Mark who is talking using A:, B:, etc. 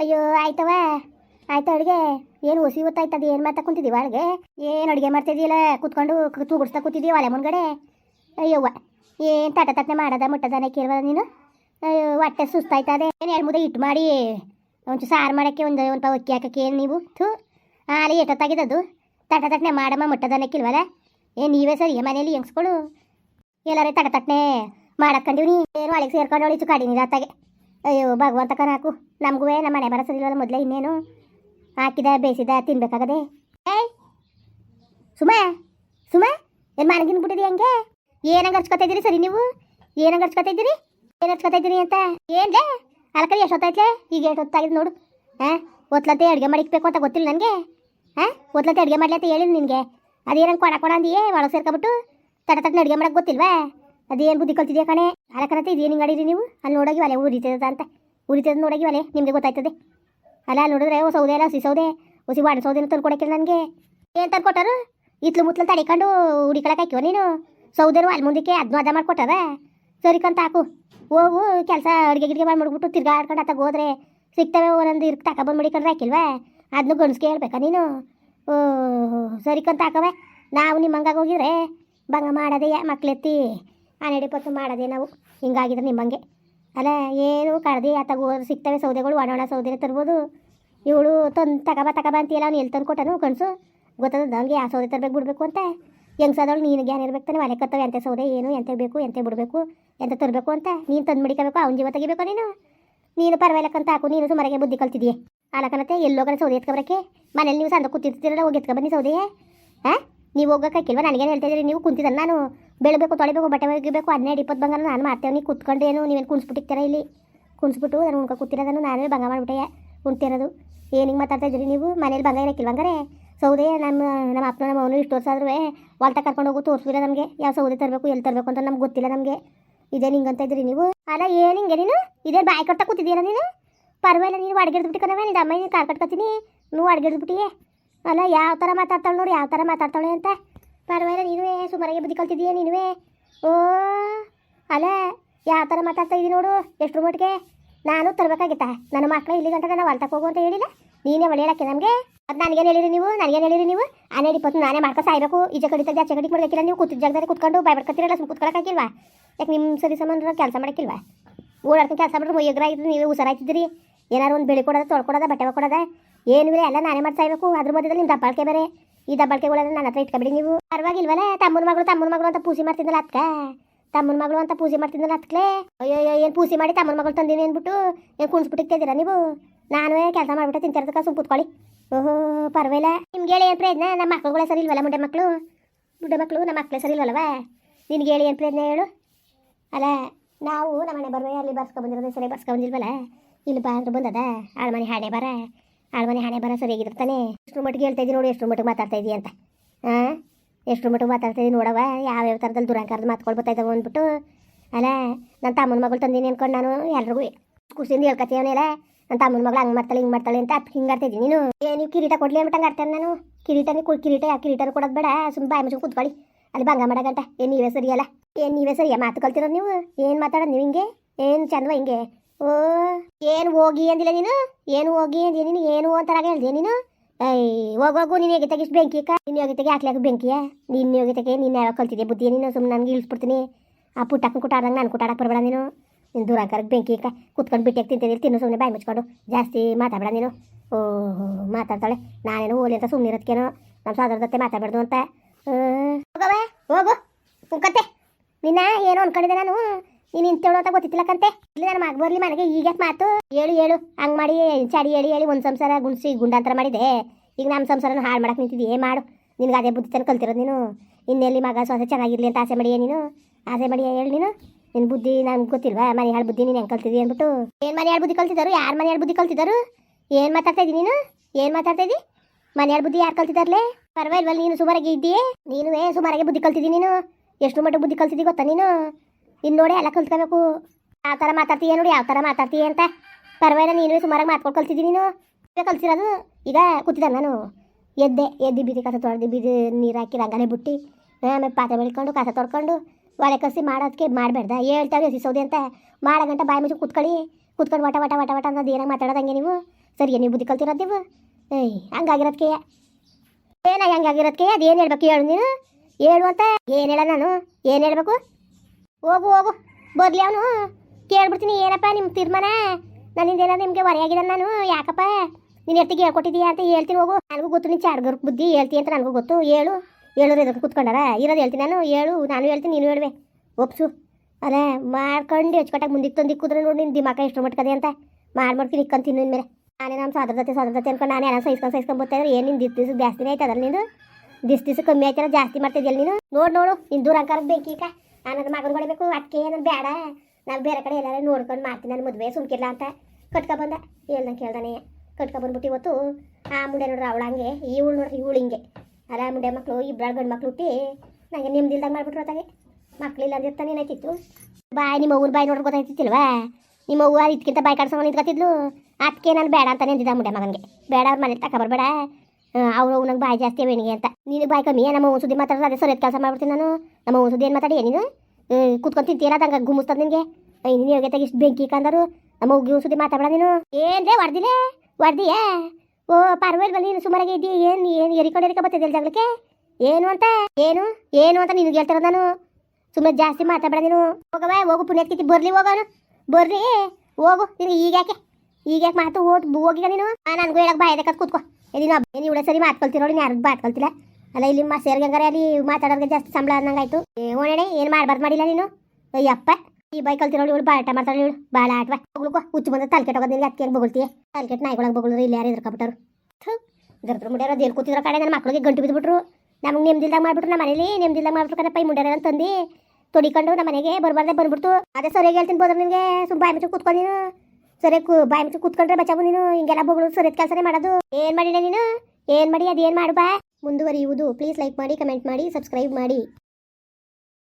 A: ಅಯ್ಯೋ ಆಯ್ತವ ಆಯ್ತ ಅಡುಗೆ. ಏನು ಹೊಸಿ ಹೊತ್ತಾಯ್ತದ ಏನು ಮಾಡ್ತಾ ಕುಂತಿದ್ದೀವ ಅಡುಗೆ ಏನು ಅಡುಗೆ ಮಾಡ್ತಿದ್ದೀಲ್ಲ ಕುತ್ಕೊಂಡು ತೂಗುಡ್ಸ್ತಾ ಕೂತಿದ್ದೀವಿ ಒಲೆ ಮುಂದ್ಗಡೆ? ಅಯ್ಯವ್ವ, ಏನು ತಟ ತಟ್ಟನೆ ಮಾಡದ ಮುಟ್ಟದನೆ ಕೇಳುವ ನೀನು? ಅಯ್ಯೋ, ಹೊಟ್ಟೆ ಸುಸ್ತಾಯ್ತದೆ ಏನು ಎರಡು ಮುದ್ದೆ ಇಟ್ಟು ಮಾಡಿ? ಒಂಚೂರು ಸಾರು ಮಾಡೋಕ್ಕೆ ಒಂದು ಒಂದು ಪಾವ್ ಅಕ್ಕಿ ಏನು ನೀವು? ಥೂ, ಹಾಲಿ ಎಷ್ಟೊತ್ತಾಗಿದ್ದದು ತಟ ತಟ್ಟನೆ ಮಾಡಮ್ಮ ಮುಟ್ಟದನೆ ಕಿಲ್ವಲ್ಲ ಏನು ನೀವೇ ಸರಿ ಮನೇಲಿ ಹೆಂಗ್ಸ್ಕೊಳು? ಎಲ್ಲರೇ ತಟ ತಟ್ಟನೆ ಮಾಡಕ್ಕಂಡೀವಿ ಏನು ಒಳಗೆ ಸೇರ್ಕೊಂಡು ಒಳಿಚು ಕಾಡಿನಿ ರಾತಾಗೆ ಅಯ್ಯೋ ಭಗವಂತಕ ನಾಕು ನಮಗೂ ನಮ್ಮ ಮನೆ ಬರ ಸರಿಲ್ವಲ್ಲ ಮೊದಲೇ ಇನ್ನೇನು? ಹಾಕಿದ, ಬೇಯಿಸಿದ, ತಿನ್ಬೇಕಾಗದೆ. ಏಯ್! ಸುಮ ಸುಮ, ಏನು ಮನಗಿನ ಬಿಟ್ಟಿದ್ರಿ ಹಂಗೆ? ಏನಂಗೆ ಹರ್ಚ್ಕೊತಾ ಸರಿ ನೀವು? ಏನಂಗೆ ಹರ್ಚ್ಕೊತಾ ಏನು ಹರ್ಚ್ಕೊತಾ ಅಂತ? ಏನ್ಲೇ ಅಲ್ಕರಿ ಎಷ್ಟೊತ್ತೈತ್ಲೆ ಈಗ ಎಷ್ಟು ಹೊತ್ತಾಗಿದೆ ನೋಡು. ಹಾಂ ಒತ್ಲಂತೆ ಅಡುಗೆ ಮಾಡಿಕ್ಬೇಕು ಅಂತ ಗೊತ್ತಿಲ್ಲ ನನಗೆ. ಹಾಂ ಒತ್ಲಂತೆ ಅಡುಗೆ ಮಾಡ್ಲಿ ಅಂತ ಹೇಳಿಲ್ಲ ನಿನಗೆ. ಅದೇನಂಗೆ ಕೊಡ ಕೊಡ ಅಂದಿಯೇ ಒಳಗೆ ಸೇರ್ಕೊಬಿಟ್ಟು ತಡ ತಟ್ಟನೆ ಅಡುಗೆ ಮಾಡೋಕ್ಕೆ ಗೊತ್ತಿಲ್ವಾ? ಅದೇನು ಬುದ್ಧಿ ಕಲ್ತಿದ್ಯಾ ಕಣೆ? ಅಲಕನತೆ ಇದೇನು ಹಿಂಗೆ ಅಡೀರಿ ನೀವು? ಅಲ್ಲಿ ನೋಡೋಗಿ ಒಲೆ ಉರಿತದ ಅಂತ. ಉರಿತದ ನೋಡೋಗಿ ಒಲೆ ನಿಮಗೆ ಗೊತ್ತಾಯ್ತದೆ. ಅಲ್ಲ, ಅಲ್ಲಿ ನೋಡಿದ್ರೆ, ಓ, ಸೌದೆ ಅಲ್ಲ ಹಸಿ ಸೌದೆ. ಹೊಸಿ ಬಾಣ ಸೌದೆನ ತಂದುಕೊಡಕ್ಕಿಲ್ಲ ನನಗೆ. ಏನು ತಂದು ಕೊಟ್ಟರು ಇತ್ಲು ಮುತ್ಲು ತಡಿಕೊಂಡು ಹುಡಿಕೊಳಕ್ಕೆ ಹಾಕಿವ ನೀನು? ಸೌದೆನು ಅಲ್ಲಿ ಮುಂದಕ್ಕೆ ಅದನ್ನು ಅದ ಮಾಡ್ಕೊಟ್ಟಾರ? ಸರಿ ಕಂತ ಹಾಕು. ಹೋಗು, ಕೆಲಸ ಅಡುಗೆ ಗಿಡಿಗೆ ಮಾಡಿ ಮಾಡ್ಬಿಟ್ಟು ತಿರ್ಗಾಡ್ಕೊಂಡು ಆತಾಗ ಹೋದ್ರೆ ಸಿಗ್ತವೆ, ಒಂದೊಂದು ಇರ್ಕ್ ತಗೊಬಂದು ಮಡಿಕೊಂಡ್ರೆ ಹಾಕಿಲ್ವಾ? ಅದನ್ನು ಗಂಡ್ಸ್ಕೆ ಹೇಳ್ಬೇಕಾ ನೀನು? ಓ, ಸರಿ ಕಂತ ಹಾಕವೆ ನಾವು ನಿಮ್ಮಂಗಾಗಿ ಹೋಗಿದ್ರೆ ಭಂಗ ಮಾಡೋದೇ ಮಕ್ಳೆತ್ತಿ? ಹನ್ನೆರಡು ನಡಿಪತ್ತು ಮಾಡೋದೇ ನಾವು ಹಿಂಗಾಗಿದ್ರೆ ನಿಮ್ಮಂಗೆ. ಅಲ್ಲ, ಏನು ಕಡ್ದು ಆತಾಗ ತಗೋ ಸಿಗ್ತವೆ ಸೌದೆಗಳು ಒಣ ಒಣ ಸೌದೆ ತರ್ಬೋದು. ಇವಳು ತಂದು ತಗಬ ತಗಬ ಅಂತೀಯಲ್ಲ, ಅವ್ನು ಎಲ್ಲಿ ತಂದು ಕೊಟ್ಟನು ಕಣಸು. ಗೊತ್ತದ ನಂಗೆ ಯಾವ ಸೌದೆ ತರಬೇಕು, ಬಿಡಬೇಕು ಅಂತ. ಹೆಂಗ್ಸದವಳು, ನೀನು ಜ್ಞಾನ ಇರ್ಬೇಕು ತಾನೆ ಮನೆ ಕತ್ತವೆ, ಎಂತ ಸೌದೆ ಏನು, ಎಂತ ಬೇಕು, ಎಂತ ಬಿಡಬೇಕು, ಎಂತ ತರಬೇಕು ಅಂತ. ನೀನು ತಂದು ಮಡಿಕಬೇಕು, ಅವ್ನ ಜೀವ ತೆಗಿಬೇಕು ನೀನು. ನೀನು ಪರವಾಗಿಲ್ಲಕ್ಕಂತ ಹಾಕು, ನೀನು ಸುಮಾರಿಗೆ ಬುದ್ಧಿ ಕಲ್ತಿದ್ಯೆ ಅಲಕನತೆ ಎಲ್ಲೋಗನ ಸೌದೆ ಎತ್ಕೊಬರಕ್ಕೆ. ಮನೇಲಿ ನೀವು ಸಂದ ಕೂತಿರ್ತೀರಲ್ಲ, ಹೋಗಿ ಎತ್ಕೊಬನ್ನಿ ಸೌದೆ ಹಾಂ? ನೀವು ಹೋಗಕ್ಕಾಕಿಲ್ವ ನನಗೇನು ಹೇಳ್ತಾ ಇದ್ದೀರಿ ನೀವು ಕುಂತಿದ್ದ ನಾನು. ಬೆಳಬೇಕು, ತೊಳಿಬೇಕು, ಬಟ್ಟೆ ಒಗಿಬೇಕು ಹನ್ನೆರಡು ಇಪ್ಪತ್ತು ಬಂಗಾರ ನಾನು ಮಾಡ್ತೇವೆ. ನೀವು ಕುತ್ಕೊಂಡು ಏನು, ನೀವೇನು ಕುಣಿಸ್ಬಿಟ್ಟಿರ್ತೀರ ಇಲ್ಲಿ? ಕುಣಿಸ್ಬಿಟ್ಟು ನಾನು ಉಣ್ಕೊ ಕೂತಿರೋದನ್ನು ನಾನೇ ಭಂಗ ಮಾಡಿಬಿಟ್ಟೆ ಕುಣ್ತಿರೋದು ಏನಿಗೆ ಮಾತಾಡ್ತಾ ಇದ್ದೀರಿ ನೀವು? ಮನೇಲಿ ಬಂಗಾರ ಇರಕ್ಕಿಲ್ಲ ಬಂಗಾರೆ ಸೌದೆ ನಮ್ಮ ನಮ್ಮ ಅಪ್ಪನ ನಮ್ಮ ಅವನು ಇಷ್ಟು ವರ್ಷ ಆದ್ರೂ ಹೊಲ್ತ ಕರ್ಕೊಂಡು ಹೋಗು ತೋರಿಸ್ಬಿಲ್ಲ ನಮಗೆ. ಯಾವ ಸೌದೆ ತರಬೇಕು ಎಲ್ಲಿ ತರಬೇಕು ಅಂತ ನಮ್ಗೆ ಗೊತ್ತಿಲ್ಲ ನಮಗೆ. ಇದೇ ಅಂತ ಇದ್ರಿ ನೀವು? ಅಲ್ಲ, ಏನು ಹಿಂಗೆ ನೀನು? ಇದೇ ಬಾಯ್ ಕಟ್ಟ ಕೂತಿದ್ದೀರ ನೀನು? ಪರವಾಗಿಲ್ಲ, ನೀನು ಅಡುಗೆ ಬಿಟ್ಟು ಕಣವೇ ನಿಮ್ಮ ಅಮ್ಮ, ನೀನು ಕಾರ್ ಕಟ್ಕೊತೀನಿ. ನೀವು ಅಡ್ಗೆಡ್ಬಿಟ್ಟಿಯೇ ಅಲ್ಲ, ಯಾವ ಥರ ಮಾತಾಡ್ತಾಳೆ ನೋಡಿ, ಯಾವ ಥರ ಮಾತಾಡ್ತಾಳೆ ಅಂತ. ಪರವಾಗಿಲ್ಲ, ನೀನುವೇ ಸುಮಾರಾಗಿ ಬುದ್ಧಿ ಕಲ್ತಿದ್ದೀಯ ನೀನುವೇ? ಓ, ಅಲ್ಲ, ಯಾವ ಥರ ಮಾತಾಡ್ತಾ ಇದ್ದೀನಿ ನೋಡು, ಎಷ್ಟು ಮಟ್ಟಿಗೆ ನಾನು ತರಬೇಕಾಗಿತ್ತ? ನನ್ನ ಮಕ್ಕಳು ಇಲ್ಲಿ ಗಂಟೆ ನಾನು ಹೊಲ್ತಕ್ಕೆ ಹೋಗು ಅಂತ ಹೇಳಿಲ್ಲ. ನೀನೇ ಒಳ್ಳೆಯಕ್ಕೆ ನಮಗೆ? ಅದು ನನಗೇನು ಹೇಳಿರಿ ನೀವು, ನನಗೇನು ಹೇಳಿರಿ ನೀವು? ಹನ್ನೆರಡು ಇಪ್ಪತ್ತು ನಾನೇ ಮಾಡ್ಕೊ ಸಾಯ್ಬೇಕು. ಈ ಕಡೆ ತೆಗ್ದು ಆಚೆ ಕಡೆಗೆ ಮಾಡ್ಬೇಕಿಲ್ಲ. ನೀವು ಕೂತು ಜಾಗದಲ್ಲಿ ಕುತ್ಕೊಂಡು ಬಾಯ್ ಬಡ್ಕೊತೀರಲ್ಲ ಸುಮ್ಮ ಕುತ್ಕೊಳಕ್ಕಾಗಿಲ್ವಾ ಯಾಕೆ ನಿಮ್ಮ ಸರಿ ಸಂಬಂಧ ಕೆಲಸ ಮಾಡೋಕ್ಕಿಲ್ವಾ? ಓಡಾಡ್ಕೊಂಡು ಕೆಲಸ ಮಾಡಿದ್ರೆ ಎಗ್ರಾಗಿದ್ದು ನೀವು ಹುಷಾರಾಯ್ತಿದ್ದೀರಿ. ಏನಾರು ಒಂದು ಬೆಳೆ ಕೊಡೋದ, ತೊಳ್ಕೊಡೋದ, ಬಟ್ಟೆ ಕೊಡೋದ. ಏನು ಇಲ್ಲ ಎಲ್ಲ ನಾನೇ ಮಾಡ್ತಾ ಇರಬೇಕು. ಅದ್ರ ಮಧ್ಯದಲ್ಲಿ ನಿಮ್ಮ ದಬ್ಬಾಳಿಕೆ ಬೇರೆ. ಈ ದಬ್ಬಾಳಿಕೆಗಳೆಲ್ಲ ನನ್ನ ಹತ್ರ ಇಟ್ಕೊಬಿಡಿ ನೀವು. ಪರವಾಗಿಲ್ವಲ್ಲ ತಮ್ಮನ ಮಗಳು ತಮ್ಮನ ಮಗಳು ಅಂತ ಪೂಜೆ ಮಾಡ್ತಿದ್ದಲ್ಲ ಅತ್ಕ ತಮ್ಮನ ಮಗಳು ಅಂತ ಪೂಜೆ ಮಾಡ್ತಿದ್ದಲ್ಲ ಅತ್ಕಲೇ ಅಯ್ಯೋ ಏನು ಪೂಜೆ ಮಾಡಿ ತಮ್ಮನ ಮಗಳು ತಂದೀನಿ ಅಂದ್ಬಿಟ್ಟು ಏನು ಕುಣಿಸ್ಬಿಟ್ಟಿದ್ದೀರಾ ನೀವು? ನಾನು ಕೆಲಸ ಮಾಡಿಬಿಟ್ಟು, ತಿಂತಿರೋದಕ್ಕೆ ಸುಮ್ ಕೂತ್ಕೊಳ್ಳಿ. ಓಹೋ, ಪರವಾಗಿಲ್ಲ. ನಿಮ್ಗೆ ಹೇಳಿ ಏನು ಪ್ರಯತ್ನ ನಮ್ಮ ಮಕ್ಕಳುಗಳೇ ಸರಿ ಇಲ್ವಲ್ಲ ಮುಂಡೆ ಮಕ್ಕಳು? ಮುಂಡೆ ಮಕ್ಕಳು ನಮ್ಮ ಮಕ್ಕಳೇ ಸರಿ ಇಲ್ವಲ್ಲವ? ನಿನ್ಗೆ ಹೇಳಿ ಏನು ಪ್ರಯತ್ನ ಹೇಳು. ಅಲ್ಲ, ನಾವು ನಮ್ಮ ಮನೆ ಬರುವೆ, ಅಲ್ಲಿ ಬರ್ಸ್ಕೊಂಡ್ಬಂದಿರೋದೇ ಬಂದಿರೋದು, ಸರಿ ಬರ್ಸ್ಕೊ ಬಂದಿಲ್ವಲ್ಲ? ಇಲ್ಲಿ ಬಾ ಅಂದ್ರೆ ಬಂದದ? ಆಳ್ಮನೆ ಹಾಡೇ ಬರ? ಆಳ್ಮನೆ ಹಣೆ ಬರ ಸರಿಯಾಗಿದ್ರೆ ತಾನೆ? ಎಷ್ಟು ಮಟ್ಟಿಗೆ ಹೇಳ್ತಾ ಇದ್ದೀನಿ ನೋಡಿ ಎಷ್ಟು ಮಟ್ಟಿಗೆ ಮಾತಾಡ್ತಾ ಇದೀಯ ಅಂತ. ಹಾಂ ಎಷ್ಟು ಮಟ್ಟಿಗೆ ಮಾತಾಡ್ತಾ ಇದ್ದೀನಿ ನೋಡವ ಯಾವ ಥರದಲ್ಲಿ ದುರಂಕಾರದ ಮಾತುಗಳು ಬರ್ತಾ ಅಂದ್ಬಿಟ್ಟು. ಅಲ್ಲ ನನ್ನ ತಮ್ಮನ ಮಗಳು ತಂದೀನಿ ಅನ್ಕೊಂಡು ನಾನು ಎಲ್ರಿಗೂ ಖುಷಿಯಿಂದ ಹೇಳ್ಕತ್ತೀವನೆಲ್ಲ ನನ್ನ ತಮ್ಮನ ಮಗಳು ಹಂಗೆ ಮಾಡ್ತಾಳೆ, ಹಿಂಗೆ ಮಾಡ್ತಾಳೆ ಅಂತ ಹಿಂಗೆ ಆಡ್ತಾ ಇದ್ದೀನಿ ನೀನು. ಏ, ನೀವು ಕಿರೀಟ ಕೊಡಲಿ ಅಂದ್ಬಿಟ್ಟು ಹಂಗೆ ಆಡ್ತೇನೆ ನಾನು. ಕಿರೀಟನೇ ನೀವು ಕಿರೀಟ ಯಾವ ಕಿರೀಟನ ಕೊಡೋದು ಬೇಡ ಸುಮ್ಮ ಬಾಯಿ ಮುಚ್ಚು ಕೂತ್ಕೊಳ್ಳಿ. ಅಲ್ಲಿ ಭಂಗ ಮಾಡಗಂಟ ಏನು ನೀವೇ ಸರಿಯಲ್ಲ ಏನು ನೀವೇ ಸರಿಯ ಮಾತು ಕಲ್ತಿರೋದು ನೀವು? ಏನು ಮಾತಾಡೋದು ನೀವು ಹಿಂಗೆ? ಏನು ಚಂದವ ಹಿಂಗೆ? ಓ, ಏನು ಹೋಗಿ ಅಂದಿಲ್ಲ ನೀನು? ಏನು ಹೋಗಿ ಅಂದಿ ನೀನು? ಏನು ಅಂತಾರಾಗ ಹೇಳ್ದೆ ನೀನು? ಐ ಹೋಗೋಗು ನೀನು ಹೇಗೆ ತೆಗಿಸ್ ಬೆಂಕಿ ಕಾ? ನೀನು ಹೋಗಿ ತೆಗಿ ಬೆಂಕಿಯ? ನೀನು ಹೋಗಿ ತೆಗೆ? ನೀನು ಯಾವಾಗ ಕಲ್ತಿದ್ದೆ ಬುದ್ಧಿ? ನೀನು ಸುಮ್ಮನೆ ನನಗೆ ಇಳಿಸ್ಬಿಡ್ತೀನಿ. ಆ ಪುಟ್ಟಕ್ಕನ ಕುಟಾಡಂಗೆ ನಾನು ಕುಟಾಡಕ್ಕೆ ಬರಬೇಡ ನೀನು. ನೀನು ದೂರಾಕರಕ್ಕೆ ಬೆಂಕಿ ಕಾ? ಕುತ್ಕೊಂಡು ಬಿಟ್ಟೆ ತಿಂತೀನಿ ತಿನ್ನು ಸುಮ್ಮನೆ ಬಾಯಿ ಮುಚ್ಕೊಂಡು. ಜಾಸ್ತಿ ಮಾತಾಡಬೇಡ ನೀನು. ಓಹೋ ಮಾತಾಡ್ತಾಳೆ. ನಾನೇನು ಓಲಿ ಅಂತ ಸುಮ್ಮನೆ ಇರೋದಕ್ಕೇನೋ ನಮ್ಮ ಸಾಧಾರಣತೆ ಮಾತಾಡಬಾರ್ದು ಅಂತ. ಹೋಗವ ಹೋಗು. ಕುಂಕತ್ತೆ. ನಿನ್ನ ಏನೋ ಅನ್ಕೊಂಡಿದ್ದೆ ನಾನು. ನೀನು ಇಂತೇಳು ಅಂತ ಗೊತ್ತಿತ್ತಿಲ್ಲಕ್ಕಂತೆ ಇಲ್ಲಿ ನನ್ನ ಮಗ ಬರ್ಲಿ ಮನೆಗೆ ಈಗ ಮಾತು? ಹೇಳು ಹೇಳು ಹಂಗೆ ಮಾಡಿ, ಚಾಡಿ ಹೇಳಿ ಹೇಳಿ ಒಂದು ಸಂಸಾರ ಗುಣಿಸಿ ಗುಂಡಾಂತರ ಮಾಡಿದೆ. ಈಗ ನಮ್ಮ ಸಂಸಾರನ ಹಾಳು ಮಾಡಕ್ಕೆ ನಿಂತಿದ್ದೀಯೇ ಮಾಡು? ನಿನ್ಗೆ ಅದೇ ಬುದ್ಧಿ ತನ ಕಲ್ತಿರೋದು ನೀನು. ಇನ್ನೆಲ್ಲಿ ಮಗ ಸೊಸೆ ಚೆನ್ನಾಗಿರ್ಲಿ ಅಂತ ಆಸೆ ಮಾಡಿಯೇ ನೀನು? ಆಸೆ ಮಾಡಿಯೇ ಹೇಳು ನೀನು. ನಿನ್ನ ಬುದ್ಧಿ ನನ್ಗೆ ಗೊತ್ತಿಲ್ವಾ? ಮನೆ ಹಾಳು ಬುದ್ಧಿ ನೀನು ಹೆಂಗೆ ಕಲ್ತಿದ್ದಿ ಅಂದ್ಬಿಟ್ಟು. ಏನು ಮನೆ ಹಾಳು ಬುದ್ಧಿ ಕಲ್ತಿದ್ದಾರು? ಯಾರು ಮನೆ ಹಾಳು ಬುದ್ಧಿ ಕಲ್ತಿದ್ದಾರು? ಏನು ಮಾತಾಡ್ತಾ ನೀನು? ಏನು ಮಾತಾಡ್ತಾ ಇದ್ದಿ? ಮನೆ ಹಾಳು ಬುದ್ಧಿ ಯಾರು ಕಲ್ತಿದ್ದಾರಲೇ ಪರವಾಗಿಲ್ವಲ್ಲ, ನೀನು ಸುಮಾರಾಗಿ ಇದ್ದೀಯೇ? ನೀನು ಸುಮಾರಾಗಿ ಬುದ್ಧಿ ಕಲ್ತಿದ್ದಿ ನೀನು? ಎಷ್ಟು ಮಟ್ಟ ಬುದ್ಧಿ ಕಲ್ತಿದ್ದಿ ಗೊತ್ತಾ ನೀನು? ಇನ್ನು ನೋಡಿ ಎಲ್ಲ ಕಲ್ತ್ಕೋಬೇಕು ಯಾವ ಥರ ಮಾತಾಡ್ತೀಯ ನೋಡಿ, ಯಾವ ಥರ ಮಾತಾಡ್ತೀಯ ಅಂತ. ಪರವಾಗಿಲ್ಲ, ನೀನು ಸುಮಾರಾಗಿ ಮಾತ್ಕೊಂಡು ಕಲ್ತಿದ್ದೀನಿ ನೀನು. ಇದೇ ಕಲ್ತಿರೋದು ಈಗ ಕೂತಿದ್ದೆ ನಾನು. ಎದ್ದೆ, ಎದ್ದು ಬೀದಿ ಕಸ ತೊಳೆದು ಬೀದಿ ನೀರು ಹಾಕಿ ರಂಗನೆ ಬಿಟ್ಟು, ಆಮೇಲೆ ಪಾತ್ರೆ ಬೆಳ್ಕೊಂಡು ಕಸ ತೊಡ್ಕೊಂಡು ಒಲೆ ಕಸಿ ಮಾಡೋದಕ್ಕೆ ಮಾಡಬೇಡ್ದ? ಹೇಳ್ತಾವೆ ಹಸಿಸೋದೆ ಅಂತ. ಮಾಡೋ ಗಂಟ ಬಾಯಿ ಮುಚ್ಚಿ ಕೂತ್ಕೊಳ್ಳಿ. ಕೂತ್ಕೊಂಡು ವಟ ವಟ ವಟ ವಟ ಅನ್ನೋದು ಏನಾಗ ಮಾತಾಡೋದಂಗೆ ನೀವು? ಸರಿ ನೀವು ಬುದ್ಧಿ ಕಲ್ತಿರೋದು ನೀವು? ಏಯ್ ಹಂಗಾಗಿರೋದಕ್ಕೆ ಏನ ಹಂಗಾಗಿರೋದಕ್ಕೆ ಏನು ಹೇಳ್ಬೇಕು ಹೇಳು ನೀನು? ಹೇಳು ಅಂತ. ಏನು ಹೇಳ ನಾನು? ಏನು ಹೇಳ್ಬೇಕು? ಹೋಗು ಹೋಗು. ಬರಲಿ ಅವನು. ಕೇಳ್ಬಿಡ್ತೀನಿ, ಏನಪ್ಪ ನಿಮ್ಮ ತೀರ್ಮಾನ? ನನ್ನಿಂದೇನ ನಿಮಗೆ ಹೊರೆಯಾಗಿದ್ದಾನೆ ನಾನು. ಯಾಕಪ್ಪ? ನೀನು ಎತ್ತಿಗೆ ಹೇಳ್ಕೊಟ್ಟಿದ್ದೀಯಾ ಅಂತ ಹೇಳ್ತೀನಿ, ಹೋಗು. ನನಗೂ ಗೊತ್ತು, ನೀನು ಚಾರ್ಗರ್ ಬುದ್ಧಿ ಹೇಳ್ತೀನಿ ಅಂತ ನನಗೂ ಗೊತ್ತು. ಹೇಳು. ಹೇಳೋರು ಇದಕ್ಕೆ ಕುತ್ಕೊಂಡಾರ? ಇರೋದು ಹೇಳ್ತೀನಿ ನಾನು. ಹೇಳು. ನಾನು ಹೇಳ್ತೀನಿ, ನೀನು ಹೇಳುವೆ. ಒಪ್ಸು. ಅಲ್ಲ ಮಾಡ್ಕೊಂಡು ಹೆಚ್ಕೊಟ್ಟಾಗ ಮುಂದಿಕ್ಕೆ ತಂದು ಕೂತ್ರೆ ನೋಡಿ ನಿನ್ನ ದಿಮಾಕ ಎಷ್ಟು ಮಟ್ಕದೆ ಅಂತ. ಮಾಡಿ ಮಾಡ್ಕೊಂಡು ಇಕ್ಕಂತೀನಿ ಮೇಲೆ. ನಾನೇ ನಮ್ಮ ಸ್ವಾತಂತ್ರ್ಯತೆ ಸ್ವಾತಂತ್ರ್ಯತೆ ಅನ್ಕೊಂಡು ನಾನು ಎಲ್ಲ ಸಹಿಸ್ಕೊಂಡು ಸಹಿಸ್ಕೊಂಡು ಬರ್ತಾಯಿದ್ರೆ ಏನು ನಿನ್ನ ದಿಸ್ ದಿವಸ ಜಾಸ್ತಿನೇ ಆಯ್ತದಲ್ಲ ನೀನು ದಿಸ್ ದಿವಸ ಕಮ್ಮಿ ಆಯ್ತಾರ ಜಾಸ್ತಿ ಮಾಡ್ತಿದ್ಯಲ್ಲ ನೀನು? ನೋಡು ನೋಡು. ನಿನ್ನ ದೂರ ಅಂಕಾರ ಬೆಂಕಿ ನನ್ನ ಮಗನ ಹೊಡಿಬೇಕು ಅದಕ್ಕೆ ನಾನು ಬೇಡ. ನಾನು ಬೇರೆ ಕಡೆ ಎಲ್ಲಾರು ನೋಡ್ಕೊಂಡು ಮಾಡ್ತೀನಿ ನನ್ನ ಮದುವೆ ಸುಮ್ಕಿಲ್ಲ ಅಂತ ಕಟ್ಕೊಬಂದ. ಹೇಳ್ದಂಗೆ ಕೇಳ್ದಾನೆ? ಕಟ್ಕೊಬಂದ್ಬಿಟ್ಟು ಇವತ್ತು ಆ ಮುಂಡೆ ನೋಡ್ರಿ ಅವಳ ಹಂಗೆ, ಇವಳು ನೋಡ್ರಿ ಇವಳು ಹಿಂಗೆ. ಅಲ್ಲ ಮುಂಡೆ ಮಕ್ಕಳು ಇಬ್ಬರು ಗಂಡು ಮಕ್ಳು ಹುಟ್ಟಿ ನನಗೆ ನೆಮ್ಮದಿಲ್ದಂಗೆ ಮಾಡ್ಬಿಟ್ರು ಅತ್ತಾಗೆ. ಮಕ್ಕಳಿಲ್ಲ ಅಂದಿರ್ತಾನೆ ಏನಾಯ್ತಿತ್ತು? ಬಾಯ್ ನಿಮ್ಮ ಅವ್ವನ ಬಾಯ್ ನೋಡ್ರಿ ಗೊತ್ತಾಯ್ತಿತ್ತಿಲ್ವಾ? ನಿಮ್ಮ ಅವ್ವ ಇದಕ್ಕಿಂತ ಬಾಯ್ ಕಾಡ್ಸೋ ನಿಂತ್ಕೊತಿದ್ಲು ಅದಕ್ಕೆ ನಾನು ಬೇಡ ಅಂತಾನೆ ಅಂದಿದ್ದ ಮುಂಡೆ ಮಗನಿಗೆ. ಬೇಡ ಅವ್ರ ಮನೇಲಿ ತಗೊಬರ್ಬೇಡ ಅವ್ರು ನಂಗೆ ಬಾಯಿ ಜಾಸ್ತಿ ಅವನಿಗೆ ಅಂತ. ನೀನು ಬಾಯ್ ಕಮ್ಮಿ, ನಮ್ಮ ಸುದ್ದಿ ಮಾತಾಡೋದು ಅದೇ ಸರಿಯಾದ ಕೆಲಸ ಮಾಡ್ಬಿಡ್ತೀನಿ ನಾನು. ನಮ್ಮ ಸುದ್ದಿ ಏನು ಮಾತಾಡಿ ನೀನು? ಕುತ್ಕೊಂಡು ತಿಂತೀರ ಅದಂಗೆ ಗುಮ್ಮಿಸ್ತದ ನಿನಗೆ? ನೀನು ಯೋಗ್ಯತೆ ಇಷ್ಟು ಬೆಂಕಿ ಕಂದರು? ನಮ್ಮ ಅವ್ಗೆ ಸುದ್ದಿ ಮಾತಾಡ ನೀನು? ಏನ್ರೇ ಹೊಡ್ದಿಲೆ ಹೊಡ್ದಿಯೇ ಓ ಪರವಾಗಿಲ್ವ ನೀನು ಸುಮಾರಾಗಿ ಇದ್ದೀಯ, ಏನು ಏನು ಎರಿಕೊಂಡು ಎರಿಕ ಬರ್ತಿದ್ದಿಲ್ಲ ಜಗಳಕ್ಕೆ ಏನು ಅಂತ? ಏನು? ಏನು ಅಂತ ನಿನಗೆ ಹೇಳ್ತಿರೋದು ನಾನು? ಸುಮ್ಮನೆ ಜಾಸ್ತಿ ಮಾತಾಡಬೇಡ ನೀನು. ಹೋಗವ ಹೋಗು, ಪುಣ್ಯತ್ಕಿತಿ, ಬರ್ಲಿ ಹೋಗೋನು ಬರ್ರಿ ಹೋಗು, ನೀನು ಈಗ ಯಾಕೆ? ಈಗ ಯಾಕೆ ಮಾತು ಓಟ್ ಹೋಗಿಗ ನೀನು? ನನಗೂ ಹೇಳಕ್ ಬಾಯ್ ಕತ್ ಕೂತ್ಕೋ ನಾ ಏನು ಇವಳೆ ಸರಿ ಮಾತ್ಕೊಳ್ತಿರೋ ನೋಡಿ ಯಾರು ಮಾತ್ಕೊಳ್ತಿಲ್ಲ. ಅಲ್ಲ, ಇಲ್ಲಿ ಮಾ ಸೇರ್ಗಂಗಾರೆ ಅಲ್ಲಿ ಮಾತಾಡೋರ್ಗೆ ಜಾಸ್ತಿ ಸಂಬಳ ಅನ್ನಂಗಾಯ್ತು. ಓಣೆ ಏನು ಮಾಡ್ಬಾರ್ದು ಮಾಡಿಲ್ಲ ನೀನು? ಅಯ್ಯಪ್ಪ, ಈ ಬೈಕ್ ಕಲ್ತಿ ನೋಡಿ ಇವಳು ಬಾಟ ಮಾಡ್ತಾಳೆ ಇವಳು. ಬಾಳ ಆಟವ. ಹೋಗ್ಲುಕೋ, ಹುಚ್ಚು ಬಂದ ತಲೆ ಕೆಟ್ಟೋಗೋದು ನಿನಗೆ ಅದಕ್ಕೆ ಬೊಗಳ್ತೀಯ? ತಲೆ ಕೆಟ್ಟ ನಾಯಿಗೊಳಗೆ ಇಲ್ಲಿ ಯಾರು ಎದ್ರಕೊಬಿಟ್ಟರು ಗರ್ಭ ಮುಡ್ಯಾರ ದೇಲ್ ಕೂತಿರೋ ಕಡೆ ನನ್ನ ಮಕ್ಳಿಗೆ ಗಂಟು ಬಿದ್ದುಬಿಟ್ರು ನಮಗೆ ನೆಮ್ಮದಿಲ್ದಾಗ ಮಾಡ್ಬಿಟ್ರು ನಮ್ಮ ಮನೇಲಿ ನೆಮ್ಮದಿಲ್ದಾಗ ಮಾಡ್ಬಿಟ್ರು ಪೈ ಮುಂಡ್ಯಾರ ಅಂತಂದು ತೊಡಿಕೊಂಡು ನಮ್ಮ ಮನೆಗೆ ಬರ್ಬಾರ್ದೆ ಬಂದ್ಬಿಡ್ತು. ಅದೇ ಸರಿಯಾಗಿ ಹೇಳ್ತೀನಿ ಬೋದ್ರ ನಿಮಗೆ ಸುಮ್ಮ ಬಾಯಿ ಮುಚ್ಚು ಕೂತ್ಕೊಂಡು ನೀನು. ಸರಿ ಬಾಯ್ ಬಾಯಿ ಕುತ್ಕೊಂಡ್ರೆ ಬಚಾವು ನೀನು. ಹಿಂಗೆಲ್ಲ ಬಗಳು ಸರಿ ಕೆಲಸನೇ ಮಾಡೋದು. ಏನ್ ಮಾಡಿಲ್ಲ ನೀನು? ಏನ್ ಮಾಡಿ, ಅದೇನ್ ಮಾಡು ಬಾ ಮುಂದುವರಿಯುವುದು. ಪ್ಲೀಸ್ ಲೈಕ್ ಮಾಡಿ ಕಮೆಂಟ್ ಮಾಡಿ ಸಬ್ಸ್ಕ್ರೈಬ್ ಮಾಡಿ.